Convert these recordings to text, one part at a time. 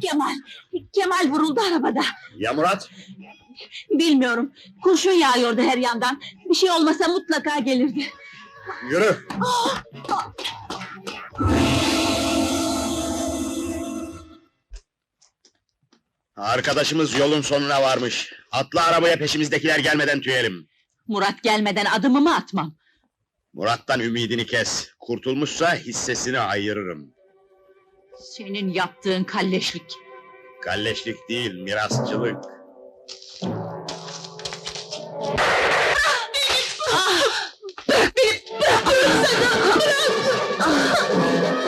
Kemal, Kemal vuruldu arabada. Ya Murat? Bilmiyorum, kurşun yağıyordu her yandan. Bir şey olmasa mutlaka gelirdi. Yürü. Arkadaşımız yolun sonuna varmış. Atla arabaya peşimizdekiler gelmeden tüyelim. Murat gelmeden adımımı atmam. Murat'tan ümidini kes. Kurtulmuşsa hissesini ayırırım. Senin yaptığın kalleşlik. Kalleşlik değil, mirasçılık. Bırak beni, bırak sana, bırak!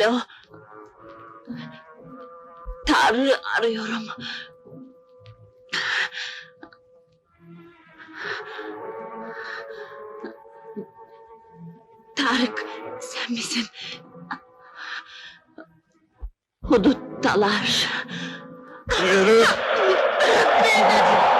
Alo. Tanrı arıyorum. Tarık, sen misin? Huduttalar. Yürü.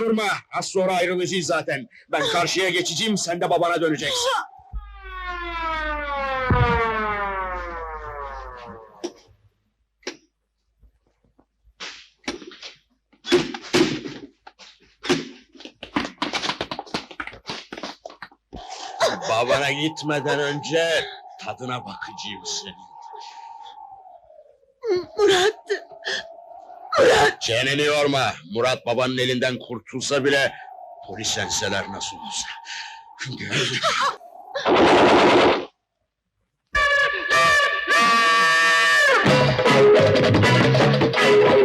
durma. Az sonra ayrılacağız zaten. Ben karşıya geçeceğim, sen de babana döneceksin. Babana gitmeden önce tadına bakacağım senin. Çeneni yorma. Murat babanın elinden kurtulsa bile polis enseler nasıl olsa. Gel.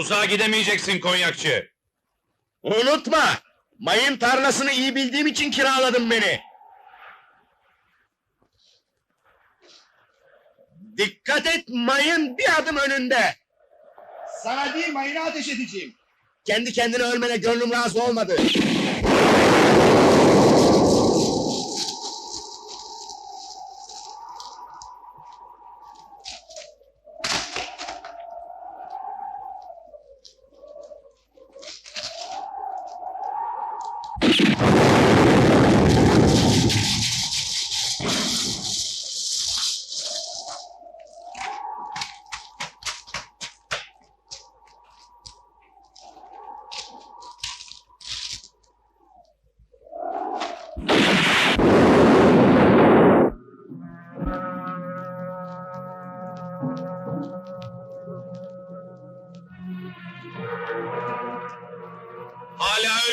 Uzağa gidemeyeceksin konyakçı. Unutma. Mayın tarlasını iyi bildiğim için kiraladın beni. Dikkat et mayın bir adım önünde. Sana değil mayına ateş edeceğim. Kendi kendine ölmene gönlüm razı olmadı.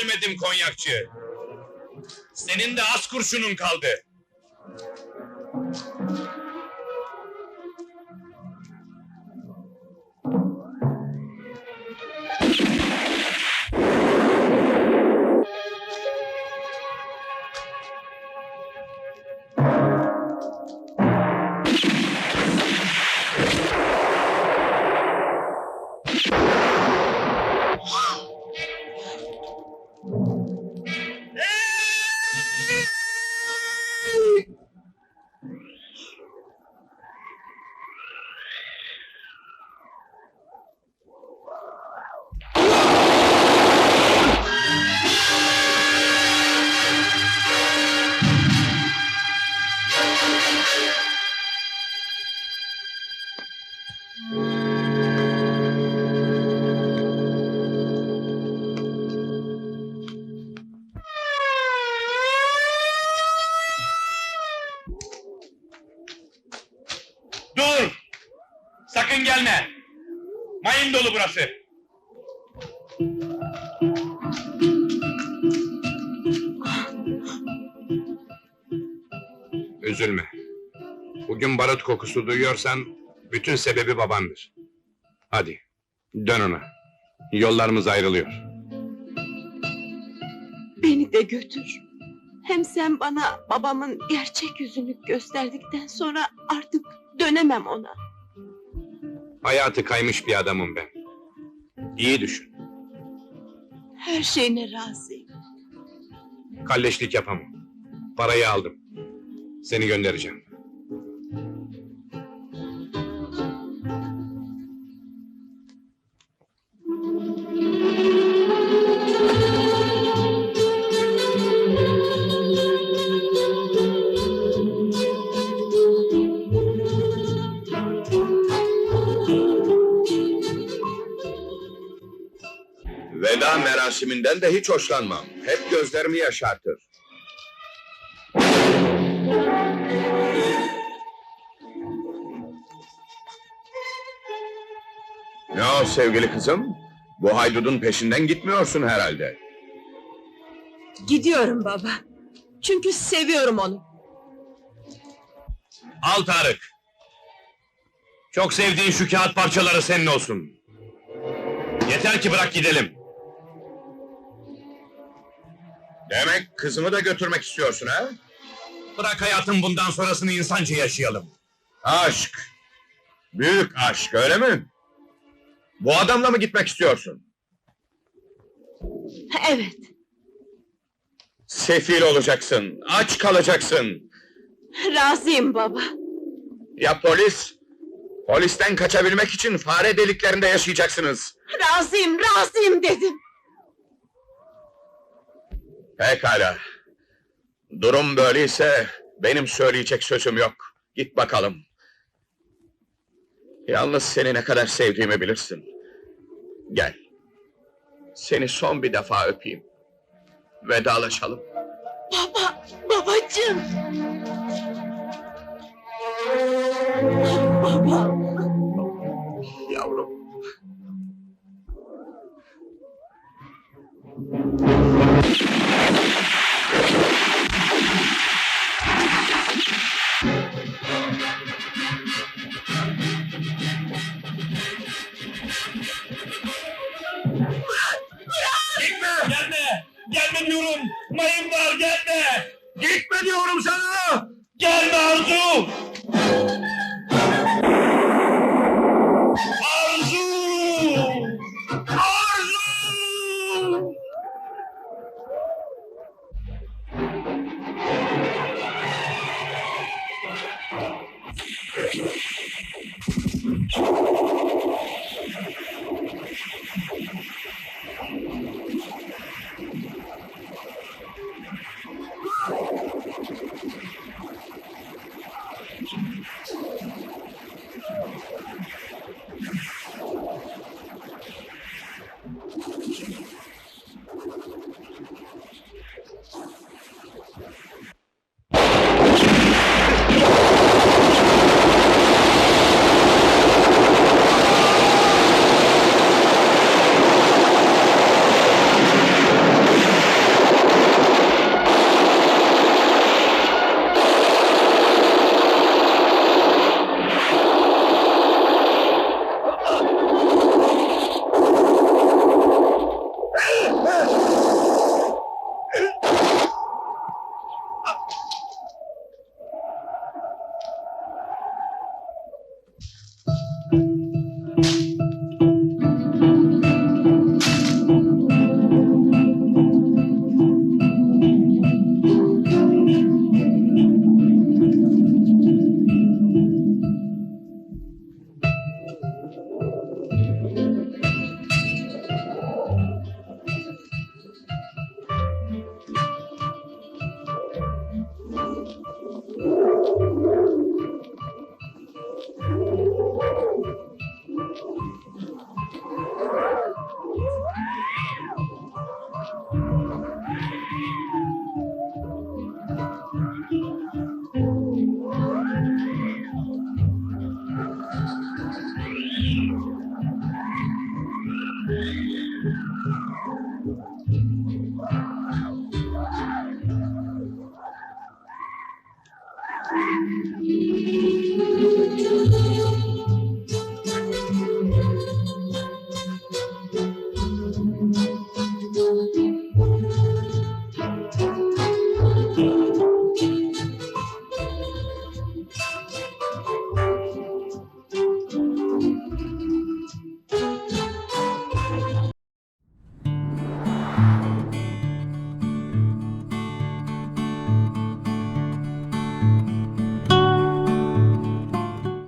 Ölmedim konyakçı. Senin de az kurşunun kaldı. Sakın gelme! Mayın dolu burası. Üzülme. Bugün barut kokusu duyuyorsan bütün sebebi babandır. Hadi dön ona. Yollarımız ayrılıyor. Beni de götür. Hem sen bana babamın gerçek yüzünü gösterdikten sonra artık dönemem ona. Hayatı kaymış bir adamım ben. İyi düşün. Her şeyine razıyım. Kalleşlik yapamam. Parayı aldım. Seni göndereceğim. Veda merasiminden de hiç hoşlanmam. Hep gözlerimi yaşartır. Ne o sevgili kızım? Bu haydudun peşinden gitmiyorsun herhalde. Gidiyorum baba. Çünkü seviyorum onu. Al Tarık. Çok sevdiğin şu kağıt parçaları senin olsun. Yeter ki bırak gidelim. Demek kızımı da götürmek istiyorsun ha? Bırak hayatın bundan sonrasını insanca yaşayalım. Aşk. Büyük aşk öyle mi? Bu adamla mı gitmek istiyorsun? Evet. Sefil olacaksın, aç kalacaksın. Razıyım baba. Ya polis? Polisten kaçabilmek için fare deliklerinde yaşayacaksınız. Razıyım, razıyım dedim. Pekala. Durum böyleyse benim söyleyecek sözüm yok. Git bakalım. Yalnız seni ne kadar sevdiğimi bilirsin. Gel. Seni son bir defa öpeyim. Vedalaşalım. Baba, babacığım. Gelme diyorum! Mayın var gelme! Gitme diyorum sana! Gelme Arzu!